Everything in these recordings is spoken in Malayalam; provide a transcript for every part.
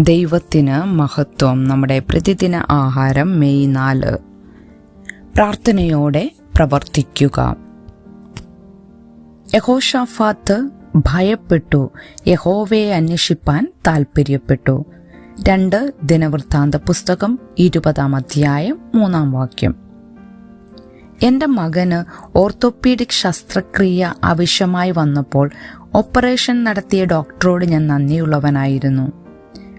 ദൈവത്തിന് മഹത്വം നമ്മുടെ പ്രതിദിന ആഹാരം മെയ് നാല്. പ്രാർത്ഥനയോടെ പ്രവർത്തിക്കുക. യഹോഷാഫാത്ത് ഭയപ്പെട്ടു. യഹോവയെ അന്വേഷിപ്പാൻ താൽപ്പര്യപ്പെട്ടു. രണ്ട് ദിനവൃത്താന്ത പുസ്തകം ഇരുപതാം അധ്യായം മൂന്നാം വാക്യം. എന്റെ മകന് ഓർത്തോപീഡിക് ശസ്ത്രക്രിയ ആവശ്യമായി വന്നപ്പോൾ ഓപ്പറേഷൻ നടത്തിയ ഡോക്ടറോട് ഞാൻ നന്ദിയുള്ളവനായിരുന്നു.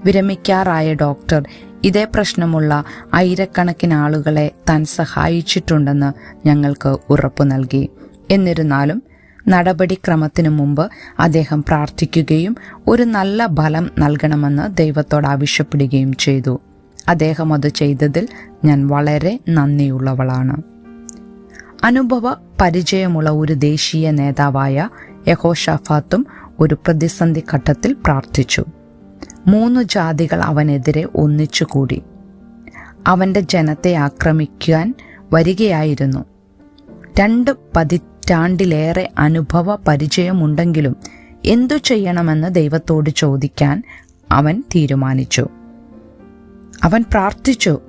വിരമിക്കാറായ ഡോക്ടർ ഇതേ പ്രശ്നമുള്ള ആയിരക്കണക്കിന് ആളുകളെ താൻ സഹായിച്ചിട്ടുണ്ടെന്ന് ഞങ്ങൾക്ക് ഉറപ്പു നൽകി. എന്നിരുന്നാലും നടപടിക്രമത്തിനു മുമ്പ് അദ്ദേഹം പ്രാർത്ഥിക്കുകയും ഒരു നല്ല ഫലം നൽകണമെന്ന് ദൈവത്തോട് ആവശ്യപ്പെടുകയും ചെയ്തു. അദ്ദേഹം അത് ചെയ്തതിൽ ഞാൻ വളരെ നന്ദിയുള്ളവളാണ്. അനുഭവ പരിചയമുള്ള ഒരു ദേശീയ നേതാവായ യഹോഷാഫാത്തും ഒരു പ്രതിസന്ധി ഘട്ടത്തിൽ പ്രാർത്ഥിച്ചു. മൂന്ന് ജാതികൾ അവനെതിരെ ഒന്നിച്ചുകൂടി. അവന്റെ ജനത്തെ ആക്രമിക്കാൻ വരികയായിരുന്നു. രണ്ട് പതിറ്റാണ്ടിലേറെ അനുഭവ പരിചയമുണ്ടെങ്കിലും എന്തു ചെയ്യണമെന്ന് ദൈവത്തോട് ചോദിക്കാൻ അവൻ തീരുമാനിച്ചു. അവൻ പ്രാർത്ഥിച്ചു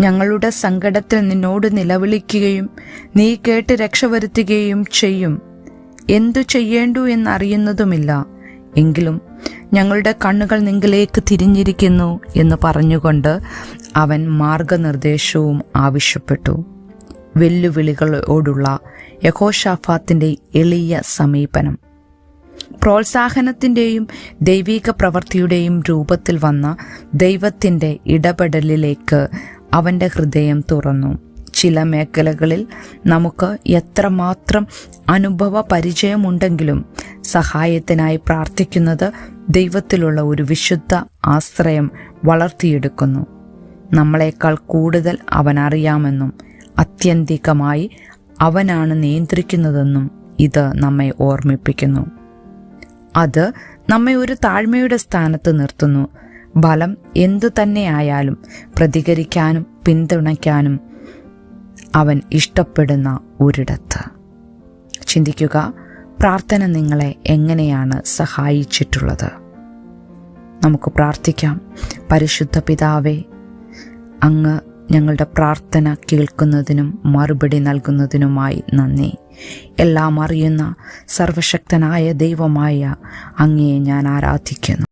ഞങ്ങളുടെ സങ്കടത്തിൽ നിന്നോട് നിലവിളിക്കുകയും നീ കേട്ട് രക്ഷവരുത്തുകയും ചെയ്യും. എന്തു ചെയ്യേണ്ടു എന്നറിയുന്നതുമില്ല. എങ്കിലും ഞങ്ങളുടെ കണ്ണുകൾ നിങ്ങളിലേക്ക് തിരിഞ്ഞിരിക്കുന്നു എന്ന് പറഞ്ഞുകൊണ്ട് അവൻ മാർഗനിർദ്ദേശവും ആവശ്യപ്പെട്ടു. വെല്ലുവിളികളോടുള്ള യഹോഷാഫാത്തിന്റെ എളിയ സമീപനം. പ്രോത്സാഹനത്തിന്റെയും ദൈവിക പ്രവൃത്തിയുടെയും രൂപത്തിൽ വന്ന ദൈവത്തിന്റെ ഇടപെടലിലേക്ക് അവന്റെ ഹൃദയം തുറന്നു. ചില മേഖലകളിൽ നമുക്ക് എത്രമാത്രം അനുഭവ പരിചയമുണ്ടെങ്കിലും സഹായത്തിനായി പ്രാർത്ഥിക്കുന്നത് ദൈവത്തിലുള്ള ഒരു വിശുദ്ധ ആശ്രയം വളർത്തിയെടുക്കുന്നു. നമ്മളെക്കാൾ കൂടുതൽ അവൻ അറിയാമെന്നും അത്യന്തികമായി അവനാണ് നിയന്ത്രിക്കുന്നതെന്നും ഇത് നമ്മെ ഓർമ്മിപ്പിക്കുന്നു. അത് നമ്മെ ഒരു താഴ്മയുടെ സ്ഥാനത്ത് നിർത്തുന്നു. ഫലം എന്തു തന്നെയായാലും പ്രതികരിക്കാനും പിന്തുണയ്ക്കാനും അവൻ ഇഷ്ടപ്പെടുന്ന ഒരിടത്ത്. ചിന്തിക്കുക പ്രാർത്ഥന നിങ്ങളെ എങ്ങനെയാണ് സഹായിച്ചിട്ടുള്ളത്? നമുക്ക് പ്രാർത്ഥിക്കാം. പരിശുദ്ധ പിതാവേ അങ്ങ് ഞങ്ങളുടെ പ്രാർത്ഥന കേൾക്കുന്നതിനും മറുപടി നൽകുന്നതിനുമായി നന്ദി. എല്ലാം അറിയുന്ന സർവശക്തനായ ദൈവമായ അങ്ങയെ ഞാൻ ആരാധിക്കുന്നു.